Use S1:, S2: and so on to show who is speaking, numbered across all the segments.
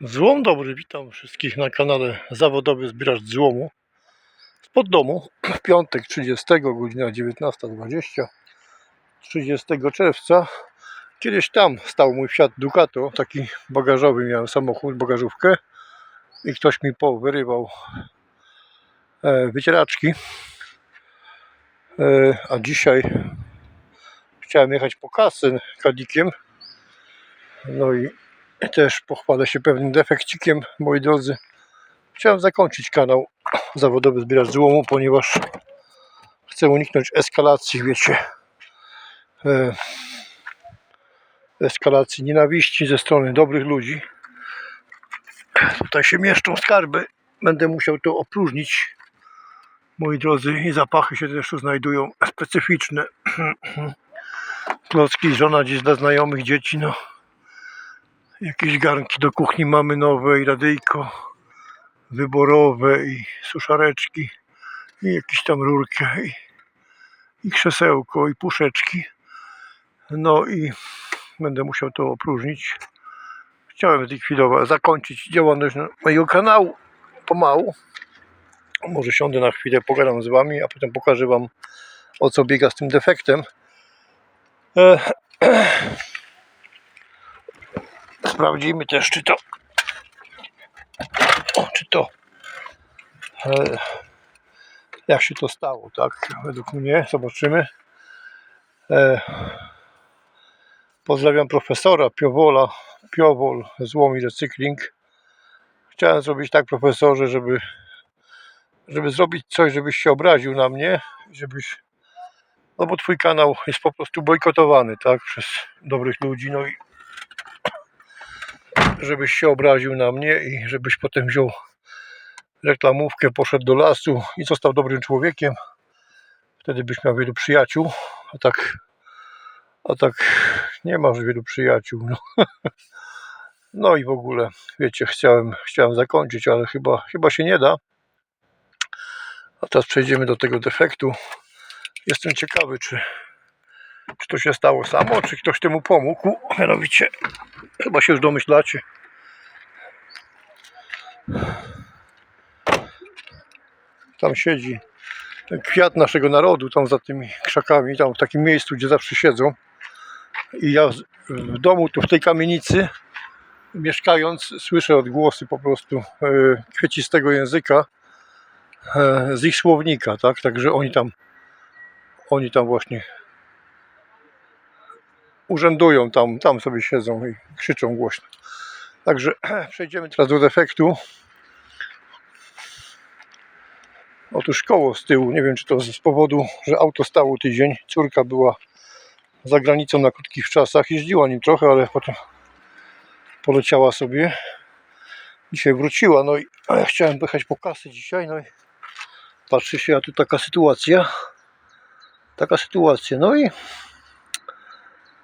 S1: Złom dobry, witam wszystkich na kanale Zawodowy Zbieracz Złomu. Spod domu w piątek 30, godzina 19.20 30 czerwca. Kiedyś tam stał mój Fiat Ducato, taki bagażowy miałem samochód, bagażówkę i ktoś mi powyrywał e, wycieraczki. E, a dzisiaj chciałem jechać po kasę kadikiem no i też pochwalę się pewnym defekcikiem, moi drodzy. Chciałem zakończyć kanał zawodowy zbieracz złomu, ponieważ chcę uniknąć eskalacji, wiecie, e, eskalacji nienawiści ze strony dobrych ludzi. Tutaj się mieszczą skarby. Będę musiał to opróżnić, moi drodzy, i zapachy się też tu znajdują specyficzne. Klocki, żona gdzieś dla znajomych dzieci, no. Jakieś garnki do kuchni mamy nowe i radyjko wyborowe i suszareczki i jakieś tam rurkę i, i krzesełko i puszeczki. No i będę musiał to opróżnić. Chciałem zlikwidować, zakończyć działalność mojego kanału pomału. Może siądę na chwilę, pogadam z wami, a potem pokażę wam o co biega z tym defektem. E, Sprawdzimy też, czy to. Czy to. E, jak się to stało, tak? Według mnie. Zobaczymy. E, pozdrawiam profesora Piowola. Piowol, złom i recykling. Chciałem zrobić tak, profesorze, żeby, żeby zrobić coś, żebyś się obraził na mnie, żebyś. No bo twój kanał jest po prostu bojkotowany, tak? Przez dobrych ludzi. No i żebyś się obraził na mnie i żebyś potem wziął reklamówkę, poszedł do lasu i został dobrym człowiekiem. Wtedy byś miał wielu przyjaciół, a tak, a tak nie masz wielu przyjaciół. No, no i w ogóle, wiecie, chciałem, chciałem zakończyć, ale chyba, chyba się nie da. A teraz przejdziemy do tego defektu. Jestem ciekawy, czy, czy to się stało samo, czy ktoś temu pomógł. Mianowicie, chyba się już domyślacie. Tam siedzi ten kwiat naszego narodu, tam za tymi krzakami, tam w takim miejscu, gdzie zawsze siedzą. I ja w domu, tu w tej kamienicy, mieszkając, słyszę odgłosy po prostu e, kwiecistego języka e, z ich słownika, tak? Także oni tam, oni tam właśnie urzędują, tam, tam sobie siedzą i krzyczą głośno. Także przejdziemy teraz do defektu. Otóż koło z tyłu, nie wiem czy to z powodu, że auto stało tydzień. Córka była za granicą na krótkich czasach, jeździła nim trochę, ale potem poleciała sobie. Dzisiaj wróciła, no i ja chciałem pojechać po kasę dzisiaj, no i patrzy się, a tu taka sytuacja. Taka sytuacja, no i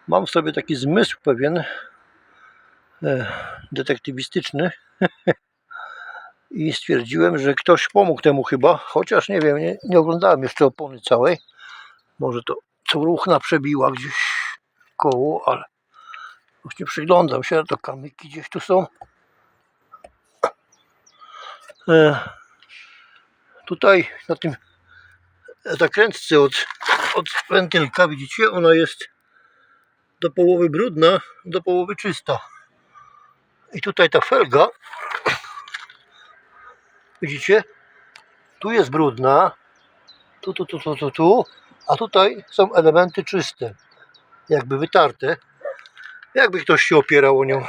S1: mam w sobie taki zmysł pewien e, detektywistyczny i stwierdziłem, że ktoś pomógł temu chyba, chociaż nie wiem, nie, nie oglądałem jeszcze opony całej. Może to co ruchna przebiła gdzieś koło, ale właśnie przyglądam się, to kamyki gdzieś tu są. E, tutaj na tym zakrętce od, od wentylka, widzicie, ona jest do połowy brudna, do połowy czysta. I tutaj ta felga, widzicie, tu jest brudna, tu, tu, tu, tu, tu, tu, a tutaj są elementy czyste, jakby wytarte, jakby ktoś się opierał o nią.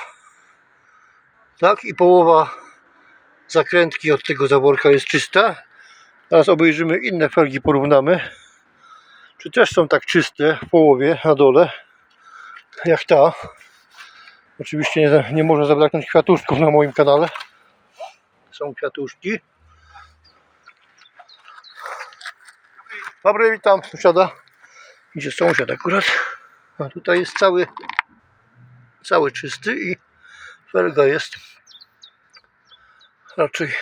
S1: Tak, i połowa zakrętki od tego zaworka jest czysta. Teraz obejrzymy inne felgi, porównamy, czy też są tak czyste w połowie na dole jak ta. Oczywiście nie, nie może zabraknąć kwiatuszków na moim kanale. Są kwiatuszki. Dobry, witam sąsiada. Idzie sąsiad akurat. A tutaj jest cały cały czysty i felga jest raczej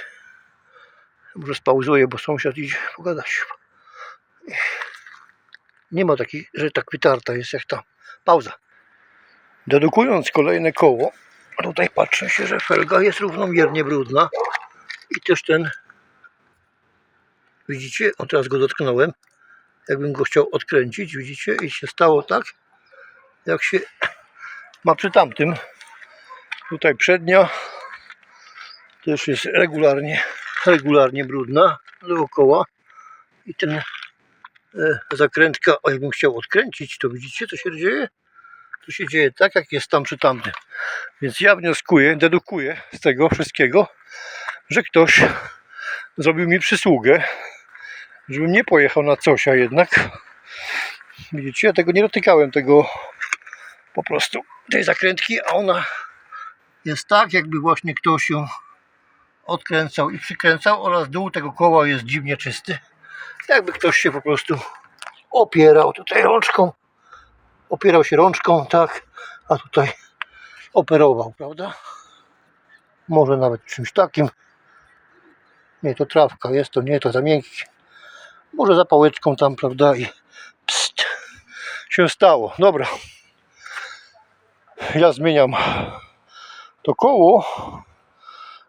S1: może spauzuję, bo sąsiad idzie pogadać. Nie ma takiej, że tak wytarta jest jak ta. Pauza. Dedukując kolejne koło, Tutaj patrzę się, że felga jest równomiernie brudna. I też ten. Widzicie? O teraz go dotknąłem. Jakbym go chciał odkręcić, widzicie? I się stało tak, jak się ma przy tamtym. Tutaj przednia też jest regularnie, regularnie brudna dookoła. I ten e, zakrętka, jakbym chciał odkręcić, to widzicie co się dzieje? To się dzieje tak, jak jest tam przy tamtym. Więc ja wnioskuję, dedukuję z tego wszystkiego, że ktoś zrobił mi przysługę, żebym nie pojechał na coś, a jednak widzicie, ja tego nie dotykałem, tego po prostu tej zakrętki, a ona jest tak, jakby właśnie ktoś ją odkręcał i przykręcał oraz dół tego koła jest dziwnie czysty. Jakby ktoś się po prostu opierał tutaj rączką, opierał się rączką, tak, a tutaj operował, prawda? Może nawet czymś takim. Nie, to trawka jest, to nie, to za miękki. Może za pałeczką tam, prawda? I pst, się stało. Dobra. Ja zmieniam to koło,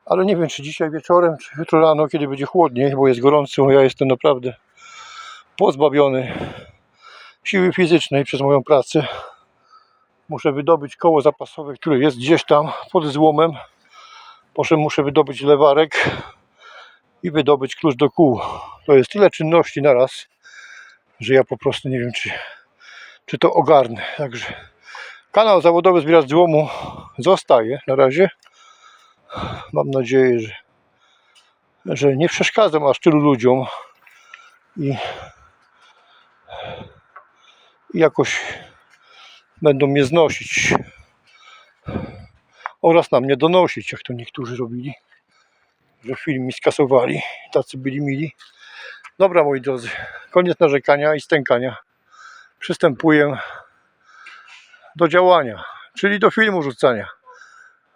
S1: ale nie wiem, czy dzisiaj wieczorem, czy jutro rano, kiedy będzie chłodniej, bo jest gorąco. Ja jestem naprawdę pozbawiony siły fizycznej przez moją pracę. Muszę wydobyć koło zapasowe, które jest gdzieś tam pod złomem. Potem muszę wydobyć lewarek i wydobyć klucz do kół. To jest tyle czynności na raz, że ja po prostu nie wiem, czy, czy to ogarnę. Także kanał zawodowy zbieracz złomu zostaje na razie. Mam nadzieję, że, że nie przeszkadzam aż tylu ludziom i, jakoś będą mnie znosić oraz na mnie donosić, jak to niektórzy robili, że film mi skasowali, tacy byli mili. Dobra, moi drodzy, koniec narzekania i stękania. Przystępuję do działania, czyli do filmu rzucania.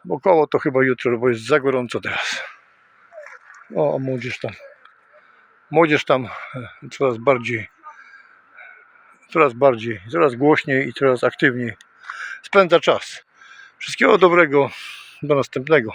S1: Bo koło to chyba jutro, bo jest za gorąco teraz. O, młodzież tam. Młodzież tam e, coraz bardziej, coraz bardziej, coraz głośniej i coraz aktywniej spędza czas. Wszystkiego dobrego, do następnego.